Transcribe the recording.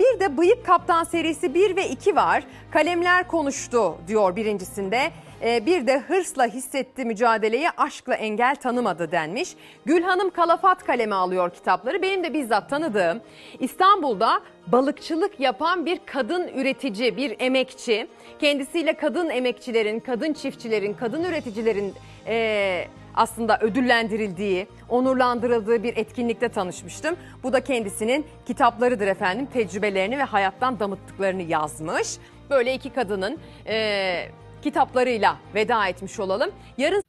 Bir de Bıyık Kaptan serisi 1 ve 2 var. Kalemler konuştu diyor birincisinde. Ee, bir de hırsla hissetti mücadeleyi aşkla engel tanımadı denmiş. Gülhanım Kalafat kaleme alıyor kitapları. Benim de bizzat tanıdığım İstanbul'da balıkçılık yapan bir kadın üretici, bir emekçi. Kendisiyle kadın emekçilerin, kadın çiftçilerin, kadın üreticilerin eee, aslında ödüllendirildiği, onurlandırıldığı bir etkinlikte tanışmıştım. Bu da kendisinin kitaplarıdır efendim. Tecrübelerini ve hayattan damıttıklarını yazmış. Böyle iki kadının eee, kitaplarıyla veda etmiş olalım. Yarın